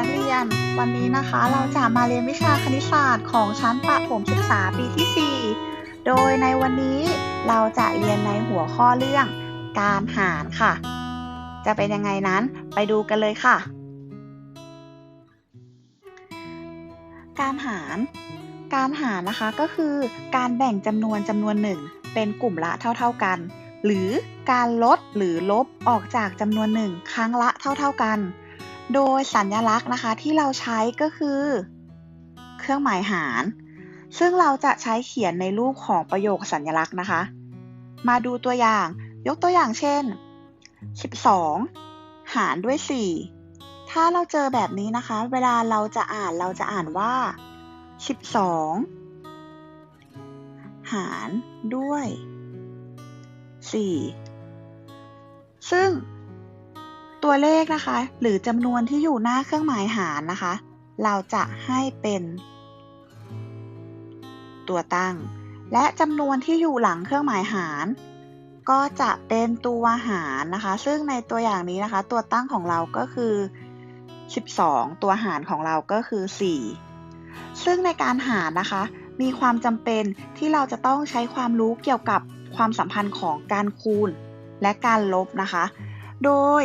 นักเรียน วันนี้นะคะเราจะมาเรียนวิชาคณิตศาสตร์ของชั้นประถมศึกษาปีที่ 4 โดยในวันนี้เราจะเรียนในหัวข้อเรื่องการหารค่ะ จะเป็นยังไงนั้นไปดูกันเลยค่ะ การหาร การหารนะคะก็คือการแบ่งจำนวนจำนวนหนึ่งเป็นกลุ่มละเท่า ๆกัน หรือการลดหรือลบออกจากจำนวนหนึ่งครั้งละเท่า ๆกัน โดยสัญลักษณ์นะคะที่เราใช้ก็คือ เครื่องหมายหาร ซึ่งเราจะใช้เขียนในรูปของประโยคสัญลักษณ์นะคะ มาดูตัวอย่างยกตัวอย่างเช่น 12 หารด้วย 4 ถ้าเราเจอแบบนี้นะคะ เวลาเราจะอ่านเราจะอ่านว่า 12 หารด้วย 4 ซึ่ง ตัวเลขนะคะ หรือจำนวนที่อยู่หน้าเครื่องหมายหารนะคะ เราจะให้เป็นตัวตั้ง และจำนวนที่อยู่หลังเครื่องหมายหาร ก็จะเป็นตัวหารนะคะ ซึ่งในตัวอย่างนี้นะคะ ตัวตั้งของเราก็คือ 12 ตัวหารของเราก็คือ 4 ซึ่งในการหารนะคะ มีความจำเป็นที่เราจะต้องใช้ความรู้เกี่ยวกับความสัมพันธ์ของการคูณและการลบนะคะ โดย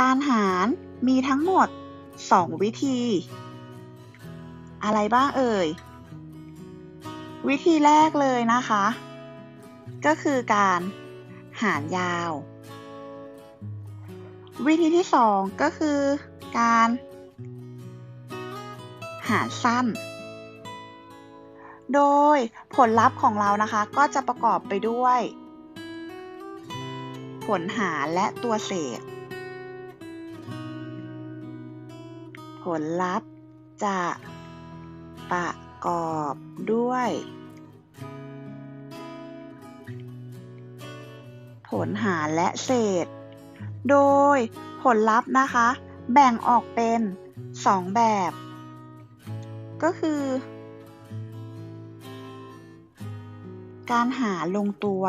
การหารมีทั้งหมด 2 วิธี อะไรบ้างเอ่ย วิธีแรกเลยนะคะ ก็คือการหารยาว วิธีที่ 2 ก็คือการ หารสั้น โดยผลลัพธ์ของเรานะคะก็จะประกอบไปด้วย ผลหารและตัวเศษ ลลัพธ์ จะประกอบด้วย ผลหารและเศษ โดยผลลัพธ์นะคะ แบ่งออกเป็น 2 แบบ ก็คือ การหาลงตัว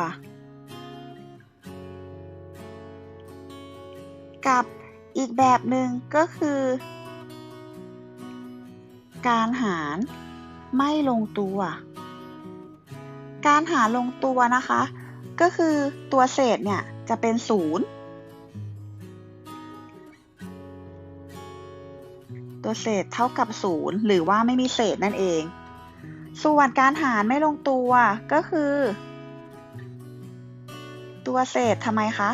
กับอีกแบบหนึ่งก็คือ การหารไม่ลงตัว การหารลงตัวนะคะ ก็คือตัวเศษเนี่ยจะเป็นศูนย์ตัวเศษเท่ากับศูนย์หรือว่าไม่มีเศษนั่นเอง ส่วนการหารไม่ลงตัวก็คือ ตัวเศษทำไมคะ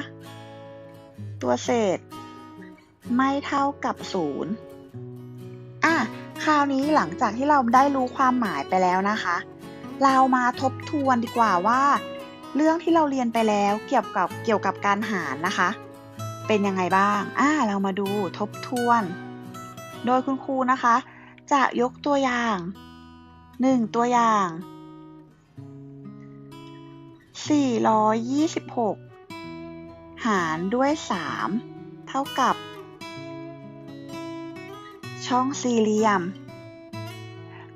ตัวเศษไม่เท่ากับศูนย์อะ คราวนี้หลังจากที่เราได้รู้ความหมายไปแล้วนะคะ เรามาทบทวนดีกว่าว่า เรื่องที่เราเรียนไปแล้วเกี่ยวกับเกี่ยวกับการหารนะคะ เป็นยังไงบ้างอ่าเรามาดูทบทวน โดยคุณครูนะคะ จะยกตัวอย่างหนึ่งตัวอย่าง 426 หารด้วย 3 เท่ากับ ช่องสี่เหลี่ยม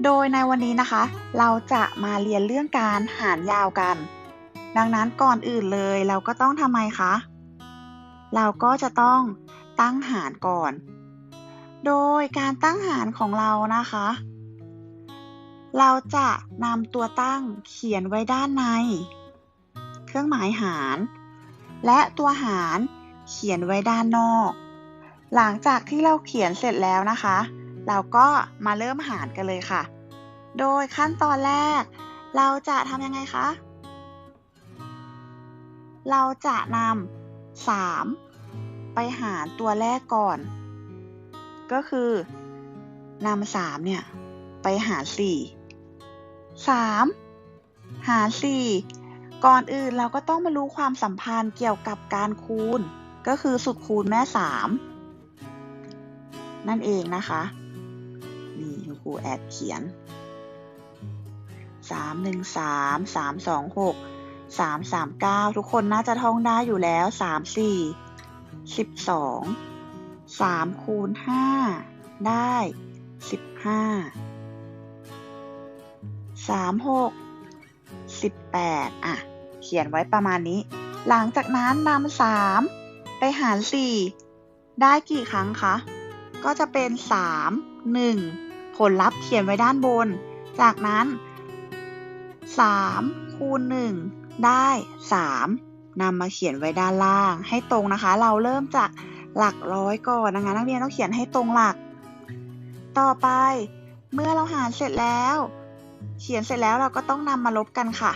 โดยในวันนี้นะคะ เราจะมาเรียนเรื่องการหารยาวกัน ดังนั้นก่อนอื่นเลยเราก็ต้องทำไมคะ เราก็จะต้องตั้งหารก่อน โดยการตั้งหารของเรานะคะ เราจะนำตัวตั้งเขียนไว้ด้านใน เครื่องหมายหาร และตัวหารเขียนไว้ด้านนอก หลังจากที่เราเขียนเสร็จแล้วนะคะ เราก็มาเริ่มหารกันเลยค่ะ โดยขั้นตอนแรก เราจะทำยังไงคะ เราจะนำ3ไปหารตัวแรกก่อน ก็คือนำ3เนี่ยไปหาร 4 3 หาร 4 ก่อนอื่นเราก็ต้องมารู้ความสัมพันธ์เกี่ยวกับการคูณ ก็คือสุดคูณแม่ 3 นั่นเองนะคะนี่คุณครูแอดเขียน 3 1 3 3 2 6 3 3 9 ทุกคนน่าจะท่องได้อยู่แล้ว 3 4 12 3คูณ5ได้ 15 3 6 18 อะ เขียนไว้ประมาณนี้ หลังจากนั้นนำ3 ไปหาร 4 ได้กี่ครั้งคะ ก็จะเป็น 3 1 ผลลัพธ์เขียนไว้ด้านบน จากนั้น 3 คูณ 1 ได้ 3นำมาเขียนไว้ด้านล่างให้ตรงนะคะ เราเริ่มจากหลักร้อยก่อนนะคะนักเรียนต้องเขียนให้ตรงหลัก ต่อไป เมื่อเราหารเสร็จแล้ว เขียนเสร็จแล้วเราก็ต้องนำมาลบกันค่ะ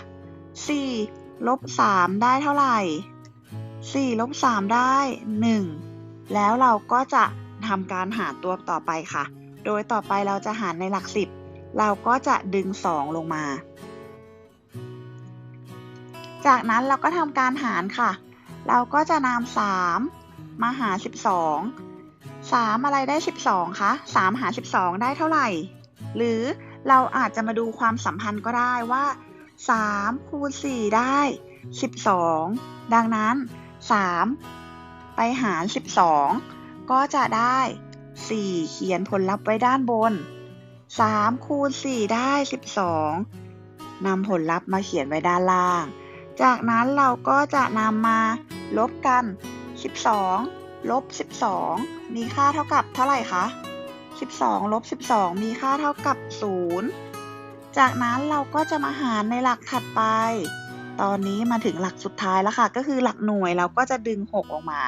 4 ลบ 3 ได้เท่าไหร่ 4 ลบ 3 ได้ 1 แล้วเราก็จะ ทำการหารตัวต่อไปค่ะ โดยต่อไปเราจะหารในหลัก10เราก็จะดึง 2 ลงมา จากนั้นเราก็ทำการหารค่ะ เราก็จะนำ3มาหาร 12 3 อะไรได้ 12คะ3 หาร 12 ได้เท่าไหร่ หรือเราอาจจะมาดูความสัมพันธ์ก็ได้ว่า3คูณ4ได้ 12 ดังนั้น 3 ไปหาร 12 ก็จะได้ 4 เขียนผลลัพธ์ไว้ด้านบน 3 คูณ 4 ได้ 12นำผลลัพธ์มาเขียนไว้ด้านล่าง จากนั้นเราก็จะนำมาลบกัน 12 ลบ 12 มีค่าเท่ากับเท่าไหร่คะ 12 ลบ 12 มีค่าเท่ากับ 0 จากนั้นเราก็จะมาหารในหลักถัดไป ตอนนี้มาถึงหลักสุดท้ายแล้วค่ะ ก็คือหลักหน่วยเราก็จะดึง 6 ออกมา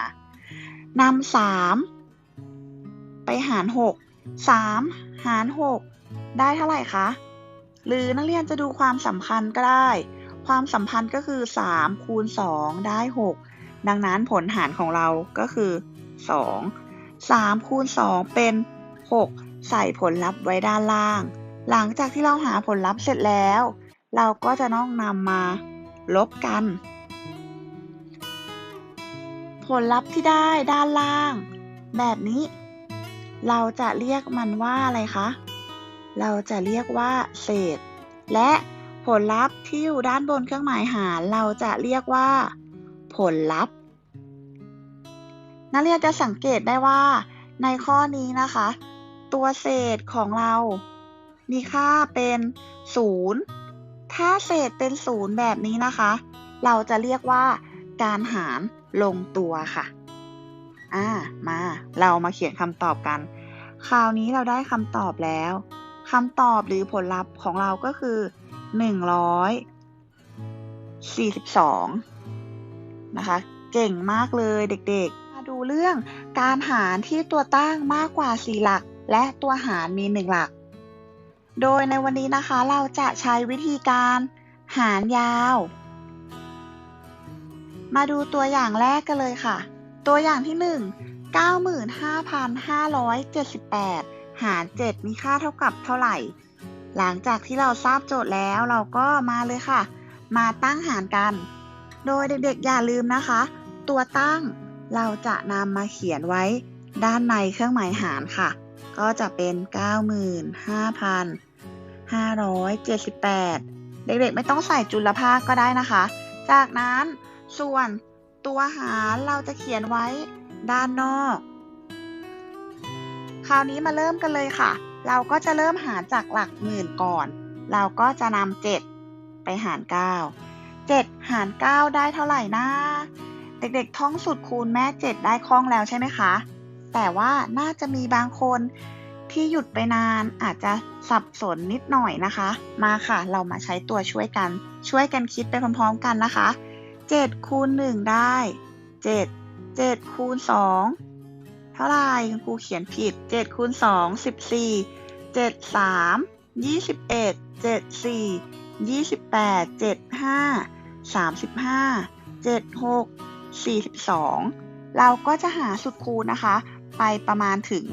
นำ3ไปหาร6 3หาร6ได้เท่าไหร่คะ หรือนักเรียนจะดูความสัมพันธ์ก็ได้ ความสัมพันธ์ก็คือ3คูณ2ได้6ดังนั้นผลหารของเราก็คือ2 3คูณ2เป็น6ใส่ผลลัพธ์ไว้ด้านล่าง หลังจากที่เราหาผลลัพธ์เสร็จแล้ว เราก็จะต้องนำมาลบกัน ผลลัพธ์ที่ได้ด้านล่าง แบบนี้ เราจะเรียกมันว่าอะไรคะ เราจะเรียกว่า เศษ และผลลัพธ์ที่อยู่ด้านบนเครื่องหมายหารเราจะเรียกว่า ผลลัพธ์ นักเรียนจะสังเกตได้ว่า ในข้อนี้นะคะ ตัวเศษของเรา มีค่าเป็น0ถ้าเศษเป็น0แบบนี้นะคะ เราจะเรียกว่าการหาร ลงตัวค่ะ อ่า มา เรามาเขียนคำตอบกัน คราวนี้เราได้คำตอบแล้ว คำตอบหรือผลลัพธ์ของเราก็คือ 142 นะคะ เก่งมากเลยเด็กๆ มาดูเรื่องการหารที่ตัวตั้งมากกว่า 4 หลัก และตัวหารมี 1 หลัก โดยในวันนี้นะคะเราจะใช้วิธีการหารยาว มาดูตัวอย่างแรกกันเลยค่ะ ตัวอย่างที่ 1 95,578 หาร 7 มีค่าเท่ากับเท่าไหร่ หลังจากที่เราทราบโจทย์แล้วเราก็มาเลยค่ะ มาตั้งหารกัน โดยเด็กๆอย่าลืมนะคะ ตัวตั้งเราจะนำมาเขียนไว้ด้านในเครื่องหมายหารค่ะ ก็จะเป็น 95,578 เด็กๆไม่ต้องใส่จุลภาคก็ได้นะคะ จากนั้น ส่วนตัวหารเราจะเขียนไว้ด้านนอก คราวนี้มาเริ่มกันเลยค่ะ เราก็จะเริ่มหารจากหลักหมื่นก่อน เราก็จะนำ7ไปหาร 9 7 หาร 9 ได้เท่าไหร่นะเด็กๆท่องสูตรคูณแม่ 7 ได้คล่องแล้วใช่ไหมคะ แต่ว่าน่าจะมีบางคนที่หยุดไปนานอาจจะสับสนนิดหน่อยนะคะ มาค่ะ เรามาใช้ตัวช่วยกัน ช่วยกันคิดไปพร้อมๆกันนะคะ 7คูณ1ได้ 7 7คูณ2เท่าไหร่คุณครูเขียนผิด 7คูณ2 14 7 3 21 7 4 28 7 5 35 7 6 42 เราก็จะหาสุดคูณนะคะ ไปประมาณถึง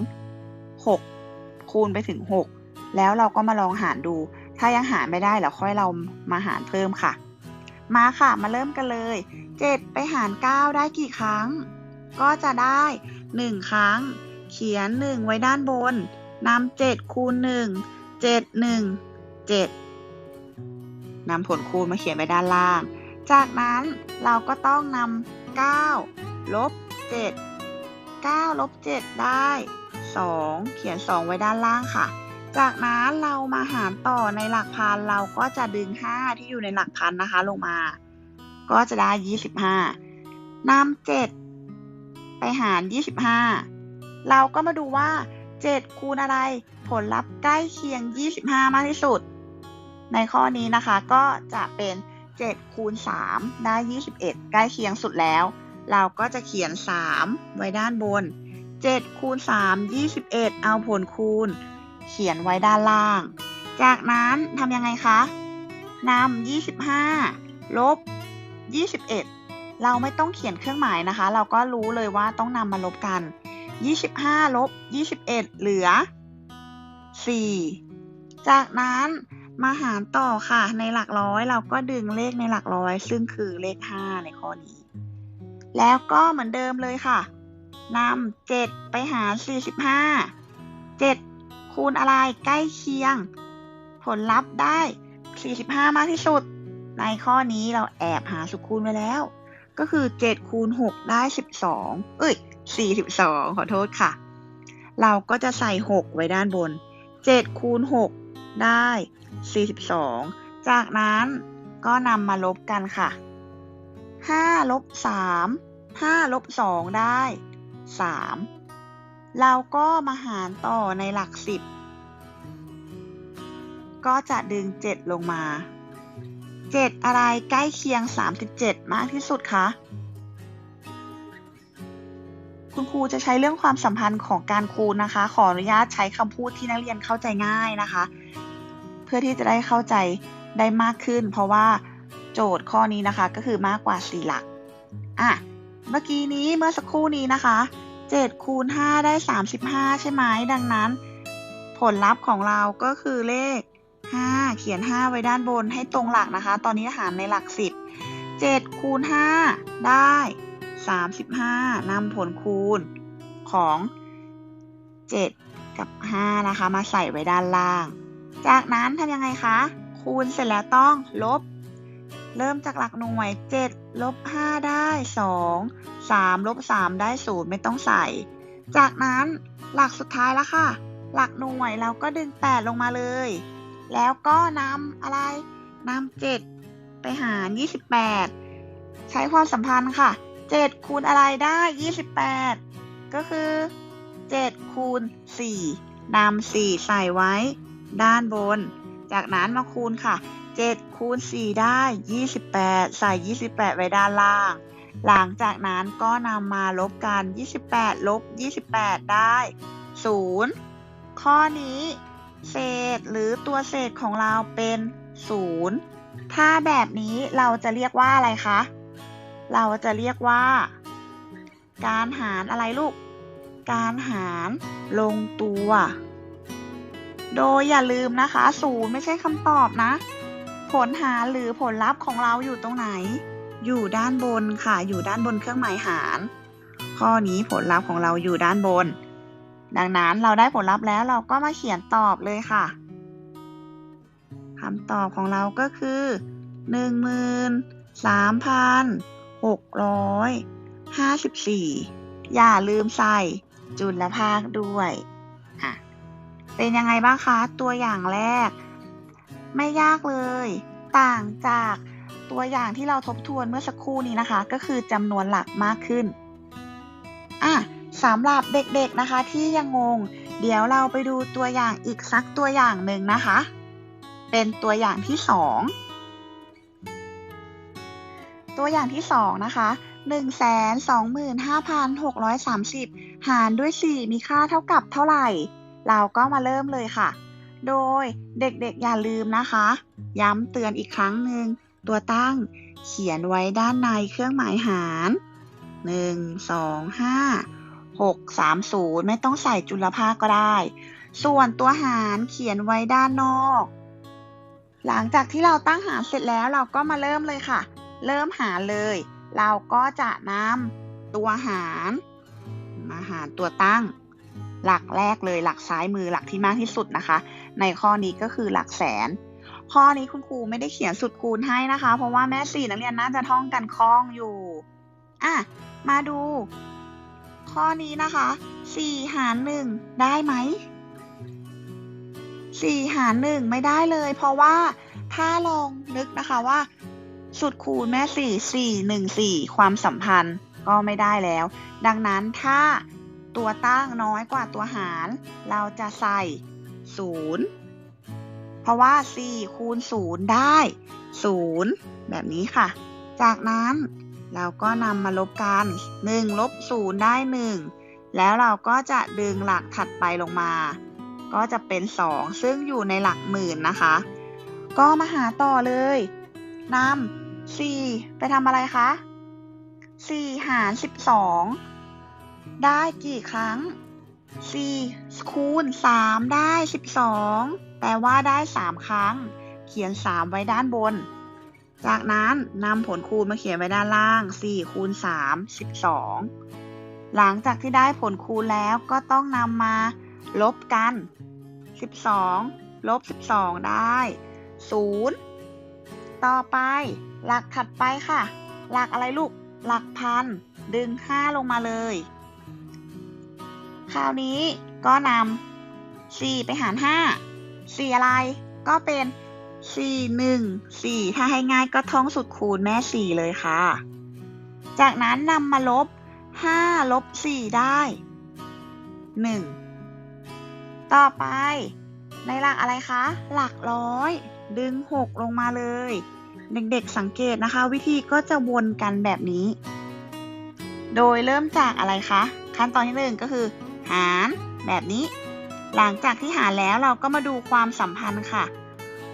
6 คูณไปถึง 6 แล้วเราก็มาลองหารดู ถ้ายังหารไม่ได้เราค่อยเรามาหารเพิ่มค่ะ มาค่ะ มาเริ่มกันเลย 7 ไปหาร 9 ได้กี่ครั้ง ก็จะได้ 1 ครั้ง เขียน 1 ไว้ด้านบนนำ7คูณ 1 7 1 7นำผลคูณมาเขียนไว้ด้านล่าง จากนั้นเราก็ต้องนำ9ลบ7 9ลบ7ได้ 2 เขียน 2 ไว้ด้านล่างค่ะ จากนั้นเรามาหารต่อในหลักพันเราก็จะดึง 5 ที่อยู่ในหลักพันนะคะลงมา ก็จะได้ 25นำ7 ไปหาร 25 เราก็มาดูว่า 7 คูณอะไร ผลลัพธ์ใกล้เคียง 25 มากที่สุด ในข้อนี้นะคะก็จะเป็น 7 คูณ 3 ได้ 21 ใกล้เคียงสุดแล้ว เราก็จะเขียน 3 ไว้ด้านบน 7 คูณ 3 21 เอาผลคูณ เขียนไว้ด้านล่าง จากนั้นทำยังไงคะนำ25 ลบ 21 เราไม่ต้องเขียนเครื่องหมายนะคะ เราก็รู้เลยว่าต้องนำมาลบกัน 25 ลบ 21 เหลือ 4 จากนั้นมาหารต่อค่ะ ในหลักร้อยเราก็ดึงเลขในหลักร้อย ซึ่งคือเลข 5 ในข้อนี้ แล้วก็เหมือนเดิมเลยค่ะนำ7ไปหาร45 7 คูณอะไรใกล้เคียง ผลลัพธ์ได้ 45 มากที่สุด ในข้อนี้เราแอบหาสุคูณไว้แล้ว ก็คือ 7 คูณ 6 ได้ 12 เอ้ย 42 ขอโทษค่ะ เราก็จะใส่ 6 ไว้ด้านบน 7 คูณ 6 ได้ 42 จากนั้นก็นำมาลบกันค่ะ 5 ลบ 3 5 ลบ 2 ได้ 3 เราก็มาหารต่อในหลัก10ก็จะดึง 7 ลงมา 7 อะไรใกล้เคียง 37 มากที่สุดคะ คุณครูจะใช้เรื่องความสัมพันธ์ของการคูณนะคะ ขออนุญาตใช้คำพูดที่นักเรียนเข้าใจง่ายนะคะ เพื่อที่จะได้เข้าใจได้มากขึ้น เพราะว่าโจทย์ข้อนี้นะคะก็คือมากกว่า 4 หลัก อะ เมื่อกี้นี้เมื่อสักครู่นี้นะคะ 7คูณ5ได้ 35 ใช่ไหมดังนั้น ผลลัพธ์ของเราก็คือเลข 5 เขียน 5 ไว้ด้านบนให้ตรงหลักนะคะ ตอนนี้หารในหลัก 10 7คูณ5ได้ 35นำผลคูณของ 7 กับ 5 นะคะ มาใส่ไว้ด้านล่าง จากนั้นทำยังไงคะ คูณเสร็จแล้วต้องลบ เริ่มจากหลักหน่วย 7 ลบ 5 ได้ 2 3ลบ3ได้0ไม่ต้องใส่ จากนั้นหลักสุดท้ายแล้วค่ะ หลักหน่วยเราก็ดึง 8 ลงมาเลย แล้วก็นำอะไรนำ7 ไปหาร 28 ใช้ความสัมพันธ์ค่ะ 7 คูณอะไรได้ 28 ก็คือ 7 คูณ 4นำ4 ใส่ไว้ ด้านบน จากนั้นมาคูณค่ะ7คูณ4ได้ 28 ใส่ 28 ไว้ด้านล่าง หลังจากนั้นก็นำมาลบกัน 28 ลบ 28 ได้ 0 ข้อนี้ เศษหรือตัวเศษของเราเป็น 0 ถ้าแบบนี้เราจะเรียกว่าอะไรคะ เราจะเรียกว่า การหารอะไรลูก การหารลงตัว โดยอย่าลืมนะคะศูนย์ไม่ใช่คำตอบนะ ผลหารหรือผลลัพธ์ของเราอยู่ตรงไหน อยู่ด้านบนค่ะ อยู่ด้านบนเครื่องหมายหาร ข้อนี้ผลลัพธ์ของเราอยู่ด้านบน ดังนั้นเราได้ผลลัพธ์แล้วเราก็มาเขียนตอบเลยค่ะคำตอบของเราก็คือ 13,654 อย่าลืมใส่จุลภาคด้วยอะเป็นยังไงบ้างคะ ตัวอย่างแรก ไม่ยากเลย ต่างจาก ตัวอย่างที่เราทบทวนเมื่อสักครู่นี้นะคะ ก็คือจำนวนหลักมากขึ้นอะสำหรับเด็กๆนะคะที่ยังงง เดี๋ยวเราไปดูตัวอย่างอีกสักตัวอย่างหนึ่งนะคะ เป็นตัวอย่างที่สองตัวอย่างที่สองนะคะ125,630 หารด้วย 4 มีค่าเท่ากับเท่าไหร่ เราก็มาเริ่มเลยค่ะ โดยเด็กๆอย่าลืมนะคะ ย้ำเตือนอีกครั้งหนึ่ง ตัวตั้งเขียนไว้ด้านในเครื่องหมายหาร 1 2 5 6 3 0 ไม่ต้องใส่จุลภาคก็ได้ ส่วนตัวหารเขียนไว้ด้านนอก หลังจากที่เราตั้งหารเสร็จแล้วเราก็มาเริ่มเลยค่ะ เริ่มหารเลย เราก็จะนำตัวหาร มาหารตัวตั้ง หลักแรกเลยหลักซ้ายมือหลักที่มากที่สุดนะคะ ในข้อนี้ก็คือหลักแสน ข้อนี้คุณครูไม่ได้เขียนสุดคูณให้นะคะ เพราะว่าแม่สี่นักเรียนน่าจะท่องกันคล่องอยู่อะมาดู ข้อนี้นะคะสี่หารหนึ่งได้ไหมสี่หารหนึ่งไม่ได้เลย เพราะว่าถ้าลองนึกนะคะว่า สุดคูณแม่สี่สี่หนึ่งสี่ความสัมพันธ์ก็ไม่ได้แล้ว ดังนั้นถ้าตัวตั้งน้อยกว่าตัวหาร เราจะใส่ศูนย์ เพราะว่า 4 คูณ 0 ได้ 0 แบบนี้ค่ะ จากนั้นเราก็นำมาลบกัน 1 ลบ 0 ได้ 1 แล้วเราก็จะดึงหลักถัดไปลงมา ก็จะเป็น 2 ซึ่งอยู่ในหลักหมื่นนะคะ ก็มาหาต่อเลยนำ4 ไปทำอะไรคะ 4 หาร 12 ได้กี่ครั้ง 4 คูณ 3 ได้ 12 แปลว่าได้ 3 ครั้ง เขียน 3 ไว้ด้านบน จากนั้นนำผลคูณมาเขียนไว้ด้านล่าง 4 คูณ 3 12 หลังจากที่ได้ผลคูณแล้วก็ต้องนำมาลบกัน 12 ลบ 12 ได้ 0 ต่อไป หลักถัดไปค่ะ หลักอะไรลูก หลักพัน ดึง 5 ลงมาเลย คราวนี้ก็นำ4 ไปหาร 5 4อะไร ก็เป็น4 1 4ถ้าให้ง่ายก็ท่องสุดคูณแม่4เลยค่ะ จากนั้นนำมาลบ5ลบ4ได้1ต่อไป ในหลักอะไรคะ หลักร้อย ดึง6ลงมาเลย เด็กๆสังเกตนะคะ วิธีก็จะวนกันแบบนี้ โดยเริ่มจากอะไรคะ ขั้นตอนที่หนึ่งก็คือ หารแบบนี้ หลังจากที่หาแล้วเราก็มาดูความสัมพันธ์ค่ะ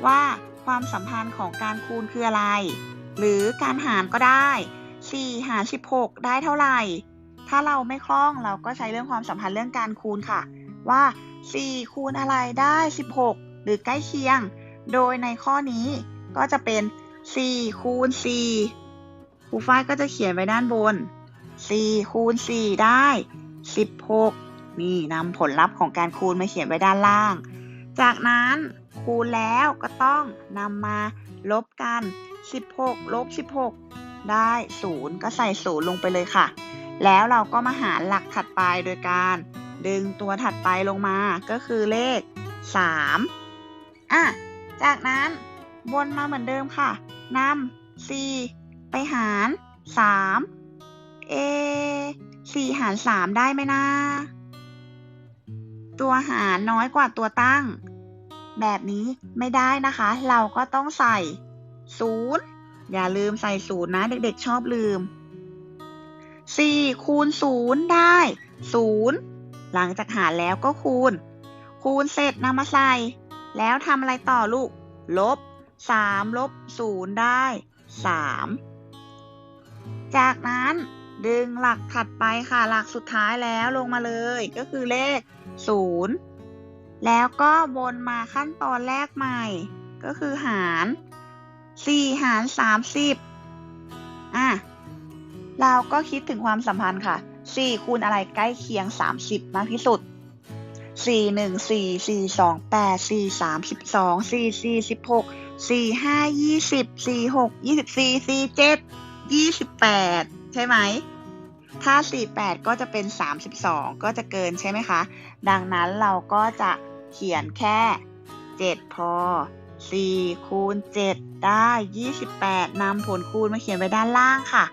ว่าความสัมพันธ์ของการคูณคืออะไร หรือการหารก็ได้ 4 หาร 16 ได้เท่าไหร่ ถ้าเราไม่คล่องเราก็ใช้เรื่องความสัมพันธ์เรื่องการคูณค่ะ ว่า 4 คูณอะไรได้ 16 หรือใกล้เคียง โดยในข้อนี้ก็จะเป็น 4 คูณ 4 ครูฝ้ายก็จะเขียนไว้ด้านบน 4 คูณ 4 ได้ 16 นี่นำผลลัพธ์ของการคูณมาเขียนไว้ด้านล่าง จากนั้นคูณแล้วก็ต้องนำมาลบกัน 16 ลบ 16 ได้ 0 ก็ใส่ 0 ลงไปเลยค่ะ แล้วเราก็มาหารหลักถัดไปโดยการ ดึงตัวถัดไปลงมา ก็คือเลข 3 อะ จากนั้นวนมาเหมือนเดิมค่ะนำ4ไปหาร 3 เอ4หาร 3 ได้ไหมนะ ตัวหารน้อยกว่าตัวตั้ง แบบนี้ไม่ได้นะคะ เราก็ต้องใส่0อย่าลืมใส่0นะ เด็กๆชอบลืม 4 คูณ0ได้0หลังจากหารแล้วก็คูณ คูณเสร็จนำมาใส่ แล้วทำอะไรต่อลูก ลบ3ลบ0ได้3จากนั้น ดึงหลักถัดไปค่ะ หลักสุดท้ายแล้วลงมาเลยก็คือเลข 0 แล้วก็วนมาขั้นตอนแรกใหม่ ก็คือหาร 4 หาร 30อะเราก็คิดถึงความสัมพันธ์ค่ะ 4 คูณอะไรใกล้เคียง 30 มากที่สุด 4 1 4 4 2 8 4 3 12 4 4 16 4 5 20 4 6 24 4 7 28 ใช่ไหม ถ้า 48 ก็จะเป็น 32 ก็จะเกินใช่ไหมคะ ดังนั้นเราก็จะเขียนแค่ 7 พอ 4 คูณ 7 ได้ 28นำผลคูณมาเขียนไว้ด้านล่างค่ะ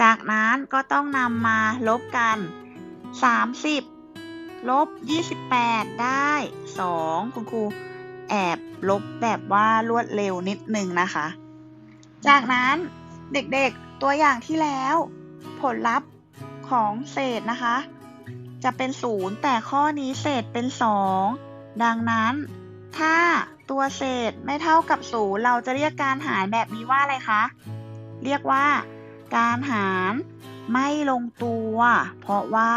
จากนั้นก็ต้องนำมาลบกัน 30 ลบ 28 ได้ 2 คุณครูแอบลบแบบว่ารวดเร็วนิดนึงนะคะ จากนั้นเด็กๆ ตัวอย่างที่แล้ว ผลลัพธ์ของเศษนะคะ จะเป็น 0 แต่ข้อนี้เศษเป็น 2 ดังนั้น ถ้าตัวเศษไม่เท่ากับ 0 เราจะเรียกการหารแบบนี้ว่าอะไรคะ เรียกว่า การหารไม่ลงตัว เพราะว่า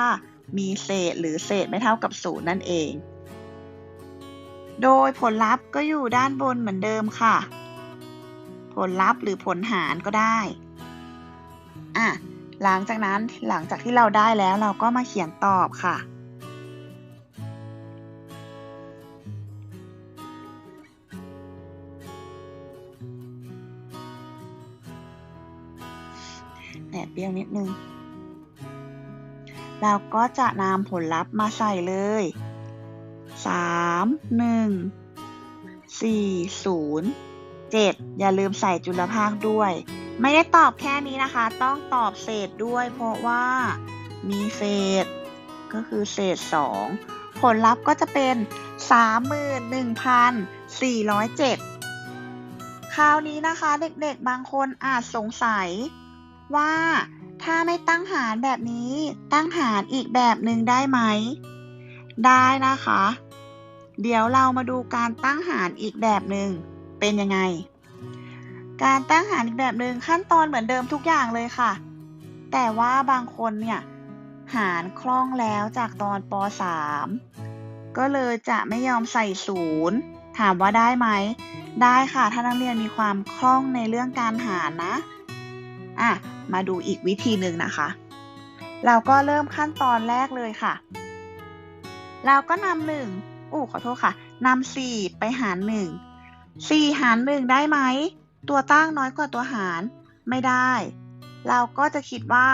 มีเศษหรือเศษไม่เท่ากับ 0 นั่นเอง โดยผลลัพธ์ก็อยู่ด้านบนเหมือนเดิมค่ะ ผลลัพธ์หรือผลหารก็ได้ อะหลังจากนั้นหลังจากที่เราได้แล้วเราก็มาเขียนตอบค่ะแอบเปรี้ยวนิดนึง เราก็จะนำผลลัพธ์มาใส่เลย 3 1 4 0 7 อย่าลืมใส่จุลภาคด้วย ไม่ได้ตอบแค่นี้นะคะ ต้องตอบเศษด้วย เพราะว่ามีเศษก็คือเศษ 2 ผลลัพธ์ก็จะเป็น 31,407 คราวนี้นะคะเด็กๆบางคนอาจสงสัยว่าถ้าไม่ตั้งหารแบบนี้ตั้งหารอีกแบบหนึ่งได้ไหม ได้นะคะ เดี๋ยวเรามาดูการตั้งหารอีกแบบหนึ่งเป็นยังไง การตั้งหารอีกแบบหนึ่งขั้นตอนเหมือนเดิมทุกอย่างเลยค่ะ แต่ว่าบางคนเนี่ยหารคล่องแล้วจากตอนป .3 ก็เลยจะไม่ยอมใส่ศูนย์ถามว่าได้ไหม ได้ค่ะ ถ้านักเรียนมีความคล่องในเรื่องการหารนะ อะ มาดูอีกวิธีหนึ่งนะคะ เราก็เริ่มขั้นตอนแรกเลยค่ะ เราก็นำหนึ่งอู้ขอโทษค่ะนำสี่ไปหารหนึ่งสี่หารหนึ่งได้ไหม ตัวตั้งน้อยกว่าตัวหารไม่ได้ เราก็จะคิดว่า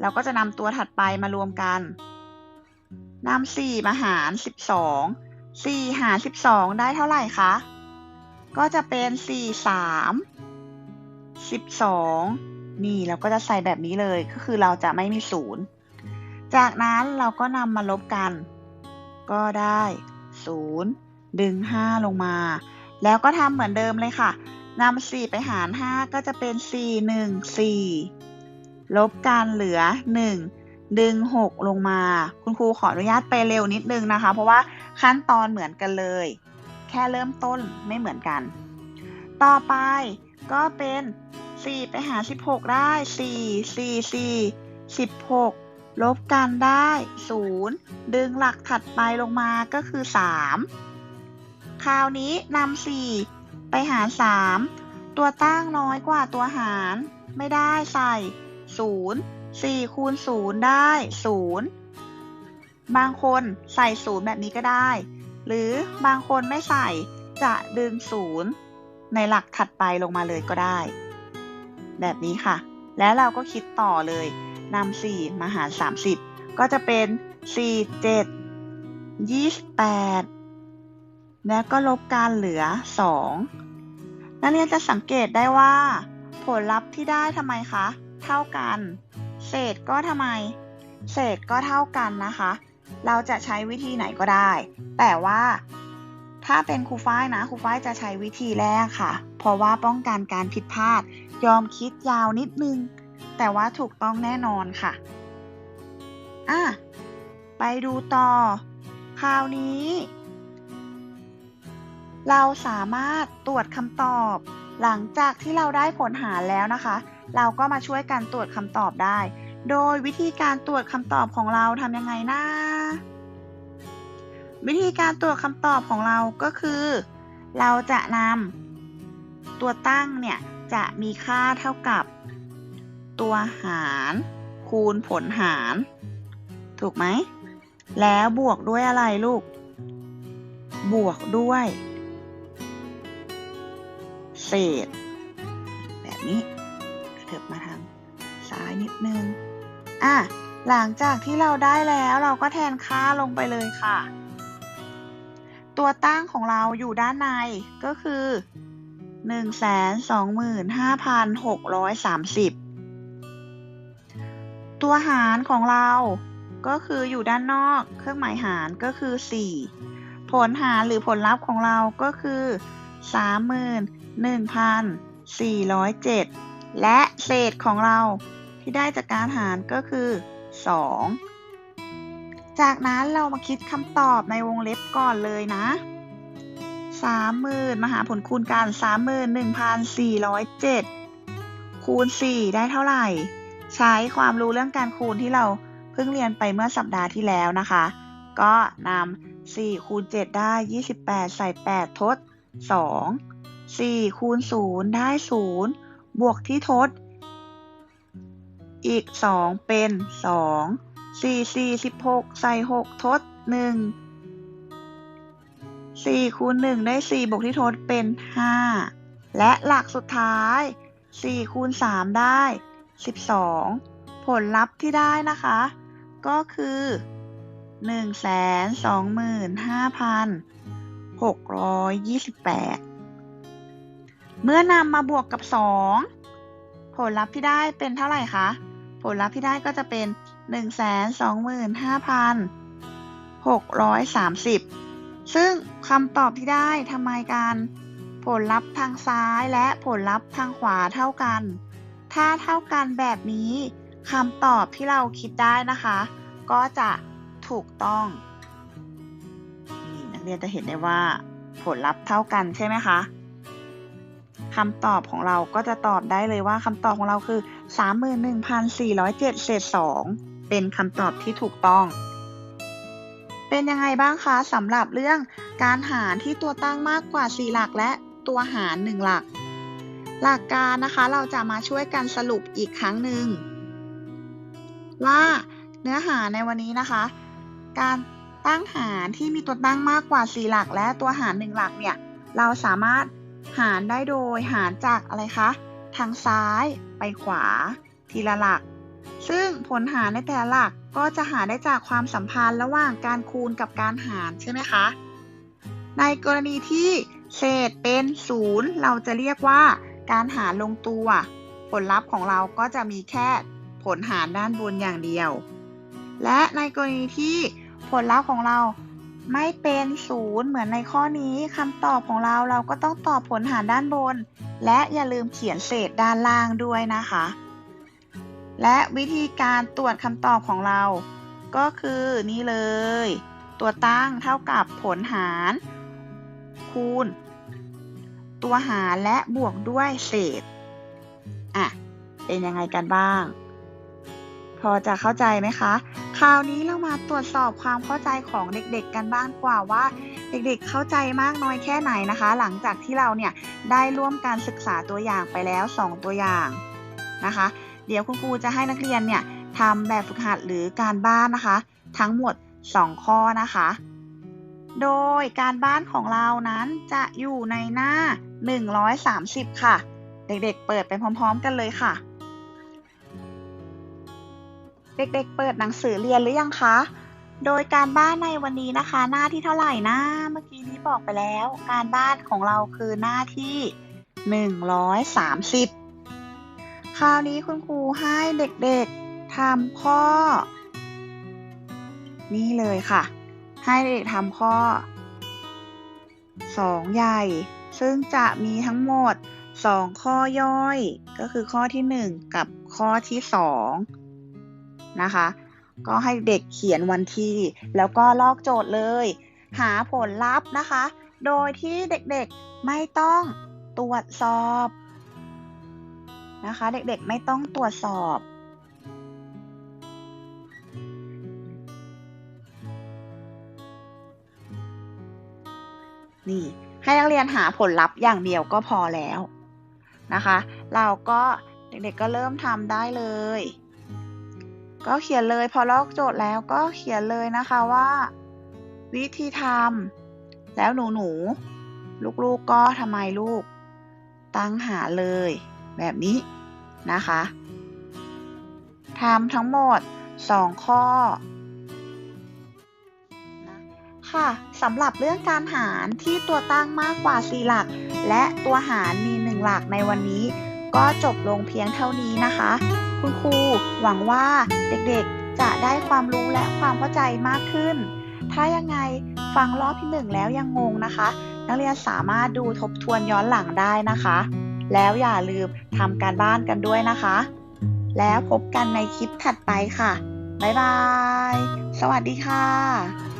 เราก็จะนำตัวถัดไปมารวมกันนำสี่มาหารสิบสองสี่หารสิบสองได้เท่าไหร่คะ ก็จะเป็นสี่สามสิบสองนี่เราก็จะใส่แบบนี้เลย ก็คือเราจะไม่มีศูนย์ จากนั้นเราก็นำมาลบกัน ก็ได้ศูนย์ดึงห้าลงมา แล้วก็ทำเหมือนเดิมเลยค่ะ นำสี่ไปหารห้าก็จะเป็นสี่หนึ่งสี่ลบกันเหลือหนึ่งดึงหกลงมา คุณครูขออนุญาตไปเร็วนิดนึงนะคะ เพราะว่าขั้นตอนเหมือนกันเลย แค่เริ่มต้นไม่เหมือนกัน ต่อไปก็เป็น 4 ไปหา 16 ได้ 4 4 4 16 ลบกันได้ 0 ดึงหลักถัดไปลงมาก็คือ 3 คราวนี้นำ4 ไปหาร 3 ตัวตั้งน้อยกว่าตัวหาร ไม่ได้ใส่ 0 4คูณ0ได้ 0 บางคนใส่ 0 แบบนี้ก็ได้ หรือบางคนไม่ใส่จะดึง 0 ในหลักถัดไปลงมาเลยก็ได้ แบบนี้ค่ะ แล้วเราก็คิดต่อเลยนำ4มาหาร 30 ก็จะเป็น 4 7 28 แล้วก็ลบการเหลือ 2 นักเรียนจะสังเกตได้ว่า ผลลัพธ์ที่ได้ทำไมคะ เท่ากัน เศษก็ทำไม เศษก็เท่ากันนะคะ เราจะใช้วิธีไหนก็ได้ แต่ว่าถ้าเป็นครูฝ้ายนะครูฝ้ายจะใช้วิธีแรกค่ะ เพราะว่าป้องกันการผิดพลาด ยอมคิดยาวนิดนึง แต่ว่าถูกต้องแน่นอนค่ะอะไปดูต่อ คราวนี้ เราสามารถตรวจคำตอบ หลังจากที่เราได้ผลหารแล้วนะคะ เราก็มาช่วยกันตรวจคำตอบได้ โดยวิธีการตรวจคำตอบของเราทำยังไงนะวิธีการตรวจคำตอบของเราก็คือ เราจะนำตัวตั้งเนี่ยจะมีค่าเท่ากับ ตัวหาร คูณผลหาร ถูกไหม แล้วบวกด้วยอะไรลูก บวกด้วย เศษ แบบนี้กระเถิบมาทางซ้ายนิดนึง อะ หลังจากที่เราได้แล้วเราก็แทนค่าลงไปเลยค่ะ ตัวตั้งของเราอยู่ด้านในก็คือ 125,630 ตัวหารของเราก็คืออยู่ด้านนอก เครื่องหมายหารก็คือ 4 ผลหารหรือผลลัพธ์ของเราก็คือ 1,407 และเศษของเราที่ได้จากการหารก็คือ 2 จากนั้นเรามาคิดคำตอบในวงเล็บก่อนเลยนะสามหมื่นมาหาผลคูณกันสามหมื่นหนึ่งพันสี่ร้อยเจ็ดคูณสี่ได้เท่าไหร่ ใช้ความรู้เรื่องการคูณที่เราเพิ่งเรียนไปเมื่อสัปดาห์ที่แล้วนะคะ ก็นำสี่คูณเจ็ดได้ยี่สิบแปดใส่แปดทดส 4คูณ0ได้ 0 บวกที่ทด อีก 2 เป็น 2 4 4 16 ใส่ 6 ทด 1 4คูณ1ได้ 4 บวกที่ทดเป็น 5 และหลักสุดท้าย 4 คูณ 3 ได้ 12 ผลลัพธ์ที่ได้นะคะ ก็คือ 1 2 5 628 เมื่อนำมาบวกกับสองผลลัพธ์ที่ได้เป็นเท่าไหร่คะ ผลลัพธ์ที่ได้ก็จะเป็น 125,630 ซึ่งคำตอบที่ได้ทำไมกัน ผลลัพธ์ทางซ้ายและผลลัพธ์ทางขวาเท่ากัน ถ้าเท่ากันแบบนี้คำตอบที่เราคิดได้นะคะ ก็จะถูกต้องนี่นักเรียนจะเห็นได้ว่าผลลัพธ์เท่ากันใช่ไหมคะ คำตอบของเราก็จะตอบได้เลยว่าคำตอบของเราคือ 31,407เศษ2เป็นคำตอบที่ถูกต้อง เป็นยังไงบ้างคะสำหรับเรื่องการหารที่ตัวตั้งมากกว่า 4 หลักและตัวหาร 1 หลัก หลักการนะคะเราจะมาช่วยกันสรุปอีกครั้งหนึ่งว่าเนื้อหาในวันนี้นะคะ การตั้งหารที่มีตัวตั้งมากกว่า 4 หลัก และตัวหาร 1 หลักเนี่ยเราสามารถ หารได้โดยหารจากอะไรคะ ทางซ้ายไปขวา ทีละหลัก ซึ่งผลหารในแต่ละหลักก็จะหาได้จากความสัมพันธ์ระหว่างการคูณกับการหารใช่ไหมคะ ในกรณีที่เศษเป็นศูนย์เราจะเรียกว่าการหารลงตัว ผลลัพธ์ของเราก็จะมีแค่ผลหารด้านบนอย่างเดียว และในกรณีที่ผลลัพธ์ของเรา ไม่เป็นศูนย์เหมือนในข้อนี้คำตอบของเราเราก็ต้องตอบผลหารด้านบน และอย่าลืมเขียนเศษด้านล่างด้วยนะคะ และวิธีการตรวจคำตอบของเรา ก็คือนี่เลย ตัวตั้งเท่ากับผลหาร คูณ ตัวหารและบวกด้วยเศษอะเป็นยังไงกันบ้าง อจะเข้าใจไหมคะ คราวนี้เรามาตรวจสอบความเข้าใจของเด็กๆกันบ้างกว่าว่า เด็กๆเข้าใจมากน้อยแค่ไหนนะคะ หลังจากที่เราเนี่ยได้ร่วมการศึกษาตัวอย่างไปแล้ว 2 ตัวอย่างนะคะ เดี๋ยวคุณครูจะให้นักเรียนเนี่ยทำแบบฝึกหัดหรือการบ้านนะคะ ทั้งหมด 2 ข้อนะคะ โดยการบ้านของเรานั้นจะอยู่ในหน้า 130 ค่ะ เด็กๆ เปิดไปพร้อม ๆ กันเลยค่ะ เด็กๆ เปิดหนังสือเรียนหรือยังคะ โดยการบ้านในวันนี้นะคะ หน้าที่เท่าไหร่นะ เมื่อกี้นี้บอกไปแล้ว การบ้านของเราคือหน้าที่ 130 คราวนี้คุณครูให้เด็กๆทำข้อ นี่เลยค่ะ ให้เด็กทำข้อ 2 ใหญ่ ซึ่งจะมีทั้งหมด 2 ข้อย่อย ก็คือข้อที่ 1 กับข้อที่ 2 นะคะ ก็ให้เด็กเขียนวันที่ แล้วก็ลอกโจทย์เลย หาผลลัพธ์นะคะ โดยที่เด็กๆไม่ต้องตรวจสอบนะคะ เด็กๆไม่ต้องตรวจสอบนี่ให้นักเรียนหาผลลัพธ์อย่างเดียวก็พอแล้วนะคะ เราก็เด็กๆก็เริ่มทำได้เลย ก็เขียนเลยพอลอกโจทย์แล้วก็เขียนเลยนะคะว่า วิธีทำแล้วหนูหนูลูกๆก็ทำไมลูก ตั้งหาเลย แบบนี้นะคะทำทั้งหมด 2 ข้อค่ะสำหรับเรื่องการหารที่ตัวตั้งมากกว่า 4 หลัก และตัวหารมี 1 หลักในวันนี้ ก็จบลงเพียงเท่านี้นะคะ คุณครู หวังว่าเด็กๆจะได้ความรู้และความเข้าใจมากขึ้น ถ้ายังไงฟังรอบที่หนึ่งแล้วยังงงนะคะ นักเรียนสามารถดูทบทวนย้อนหลังได้นะคะ แล้วอย่าลืมทำการบ้านกันด้วยนะคะ แล้วพบกันในคลิปถัดไปค่ะ บ๊ายบาย สวัสดีค่ะ